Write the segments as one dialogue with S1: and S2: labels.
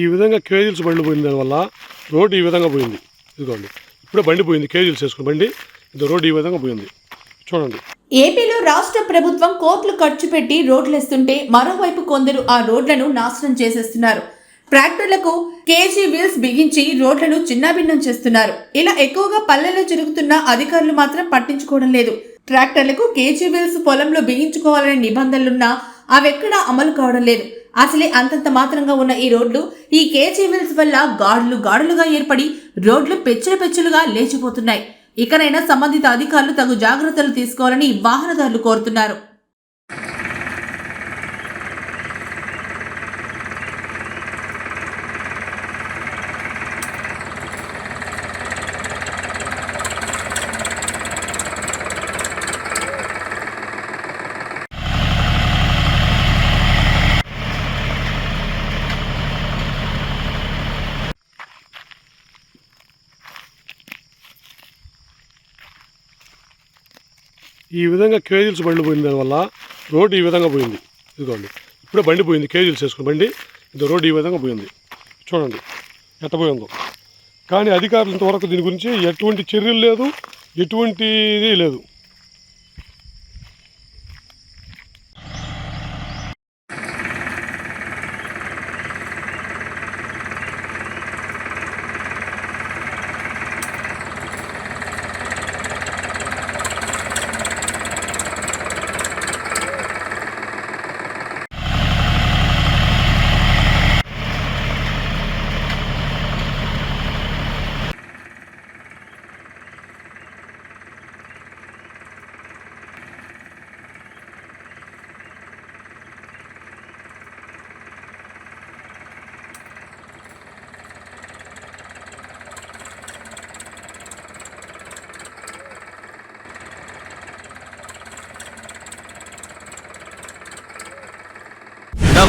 S1: ఈ విధంగా కేజీల్స్ బండి పోయిన దానివల్ల రోడ్డు ఈ విధంగా పోయింది. ఇదిగోండి. ఇప్పుడే బండి పోయింది కేజీల్స్ వేసుకుని బండి. ఇది రోడ్డు ఈ విధంగా పోయింది. చూడండి.
S2: ఏపీలో రాష్ట్ర ప్రభుత్వం కోట్లు ఖర్చు పెట్టి రోడ్లేస్తుంటే మరోవైపు కొందరు ఆ రోడ్లను నాశనం చేసేస్తున్నారు. ట్రాక్టర్లకు కేజీ వీల్స్ బిగించి రోడ్లను చిన్నాభిన్నం చేస్తున్నారు. ఇలా ఎక్కువగా పల్లెల్లో జరుగుతున్న అధికారులు మాత్రం పట్టించుకోవడం లేదు. ట్రాక్టర్లకు కేజీ వీల్స్ పొలంలో బిగించుకోవాలనే నిబంధనలున్నా అవెక్కడా అమలు కావడం లేదు. అసలే అంతంత మాత్రంగా ఉన్న ఈ రోడ్లు ఈ కేజీవిల్స్ వల్ల గాడులు గాడులుగా ఏర్పడి రోడ్లు పెచ్చులు పెచ్చులుగా లేచిపోతున్నాయి. ఇకనైనా సంబంధిత అధికారులు తగు జాగ్రత్తలు తీసుకోవాలని వాహనదారులు కోరుతున్నారు.
S1: ఈ విధంగా కేజీల్స్ బండి పోయిన దానివల్ల రోడ్డు ఈ విధంగా పోయింది. ఇదిగోండి. ఇప్పుడే బండి పోయింది కేజీల్స్ వేసుకుని బండి. ఇది రోడ్డు ఈ విధంగా పోయింది. చూడండి ఎట్ట పోయిందో. కానీ అధికారులు ఇంతవరకు దీని గురించి ఎటువంటి చర్యలు లేదు ఎటువంటిది లేదు.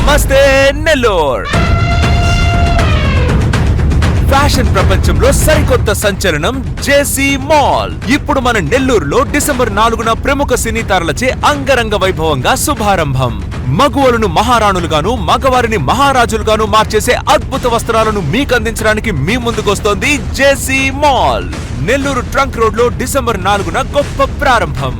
S3: నమస్తే నెల్లూర్. ఫ్యాషన్ ప్రపంచంలో సరికొత్త సంచలనం జేసీ మాల్. ఇప్పుడు మన నెల్లూరులో డిసెంబర్ నాలుగున ప్రముఖ సినీ తారలచే అంగరంగ వైభవంగా శుభారంభం. మగువలను మహారాణులుగాను మగవారిని మహారాజులుగాను మార్చేసే అద్భుత వస్త్రాలను మీకు అందించడానికి మీ ముందుకొస్తోంది జేసీ మాల్. నెల్లూరు ట్రంక్ రోడ్లో డిసెంబర్ నాలుగున గొప్ప ప్రారంభం.